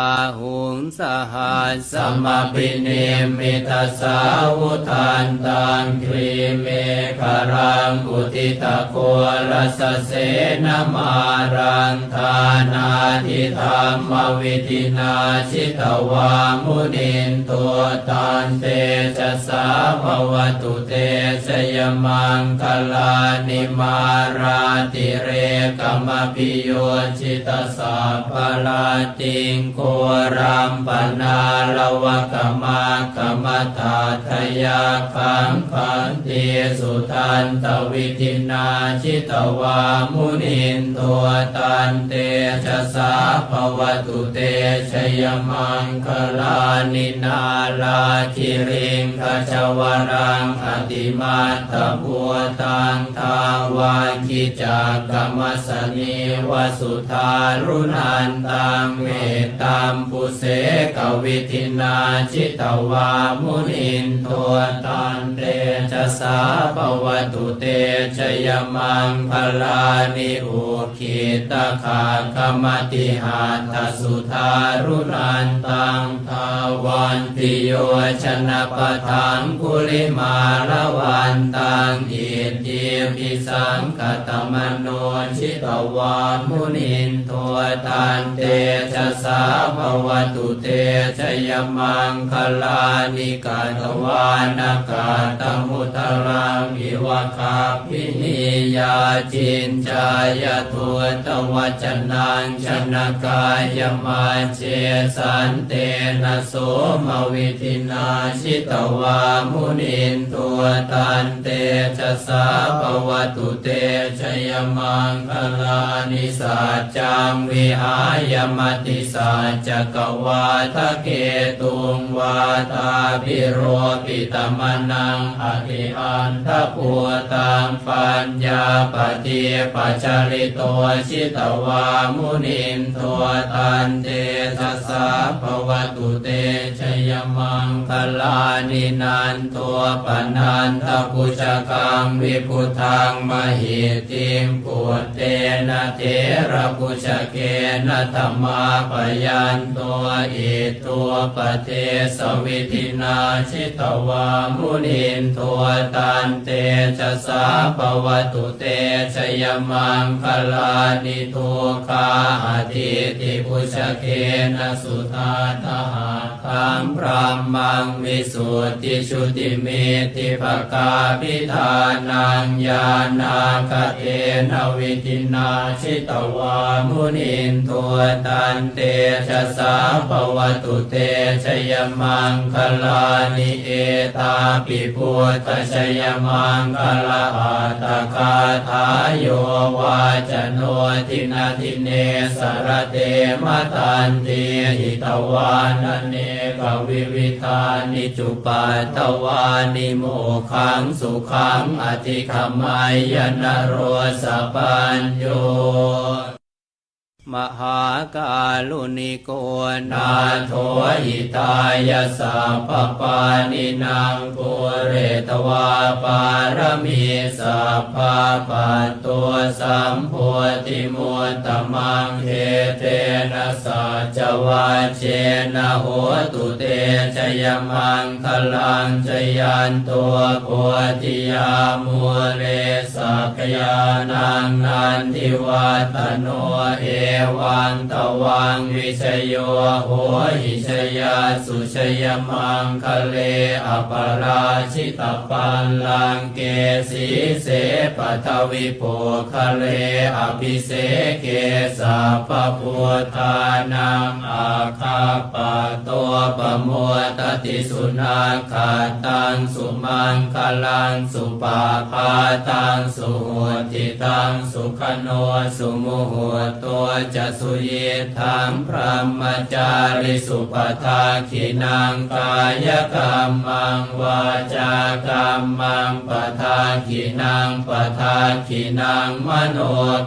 อาหุง สหัสสสัมปิเนมิตสาวุทานตังครีเมฆรังอุทิตะโครสเสนมารังทานาทิธรรมวิธินาชิตวามุนินตัวตันเตจะสาภวตุเตชยมังคลานิมาราติเรกมปิโยชิตสาภลาติงโครัมปนาลวะกมากมตาทยาคังคันติสุทันตวิธินาชิตวามุนินตัวตันเตชะสาภวตุเตชยมังคลานินาลาคิริงขจวรังอติมาตบัวตังทาวาคิจากกรรมสนีวสุธารุนันตังเมตตามปุเสกวิธินาชิตวามุนินตัวตันเต ชะสาภวตุเตชยมังคลานิอุคิตาคาคมติหาทสุธารุนันตังทาวันติโยชนะปทังกุลิมาละวันตังอิทิปิสังกตมโนชิตวามุนินตัวตันเตชะสาภวตุเตชยมังคลานิกาตวานากาตมุตรังอิวะคาพินิยาจินจายทัวตวัจนังชนะกายมาเจสันเตนะโสมวิธินาชิตวามุนินตัวตันเตชะสาภวตุเตชยมังคลานิสัจจังวิหายมติสัจจกวาทะเกตุงวาตาพิโรปิตมนังอธิอันทปัวตังปัญญาปฏิปัจจริโตชิตวามุนินตัวตันเตชะสาภวตุเตชยมังคลานินันตัวปนันทปุจกังวิพุทังมหิติมปุตเตนะเทระปุจเกนะธรรมาปยันตัวอิตัวปเทสวิธินาชิตวามุนินตัวตันเตชะสาภวตุเตชยมังคลานิทุคาอธิติปุชเกนสุธาทหาคังพรามังวิสุทธิชุติเมติภกาพิธานังญาณาคเทนวิธินาชิตวามุนินตัวตันเตชะสาภวตุเตชยมังคลานิเอตาปิพุทธชยมังคลาอัตคาทายโยวาจโนทินาทิเนสรเตมตันติหิตวานเนกวิวิธานิจุปัตตวานิโมขังสุขังอธิขมายนโรสปัญโย มหากาลุนิโกนานาโทอิตายสัพพปานินางปุเรตวาปารมีสัพพะปัตตัวสัมโพธิมุตตมังเทเตนะสั วาเจนะโหตุเตชยมังคลังชยันตัวโพธิยามุเรสักยานังนันทิวัตโนเอวังตวังวิชโยโหหิชยาสุชยมังคะเลอปราชิตปัลลังเกสีเสปัทวิโปคะเลอภิเสเกสัพพุทธานังอาคาปะตัวปะโมตติสุนาคาตังสุมังคลังสุปาพาตังสุโหติตังสุขโนสุโมโหตัวจะสุเยทังพระมจาริสุปทาขินังกายกรรมังวาจากรรมังปทาขินังปทาขินังมโน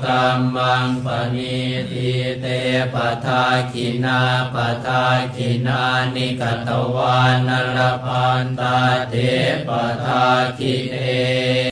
กรรมังปณิทิเตปทาขินาปทาคินานิกตวานรพันตาเทปทาคิเอ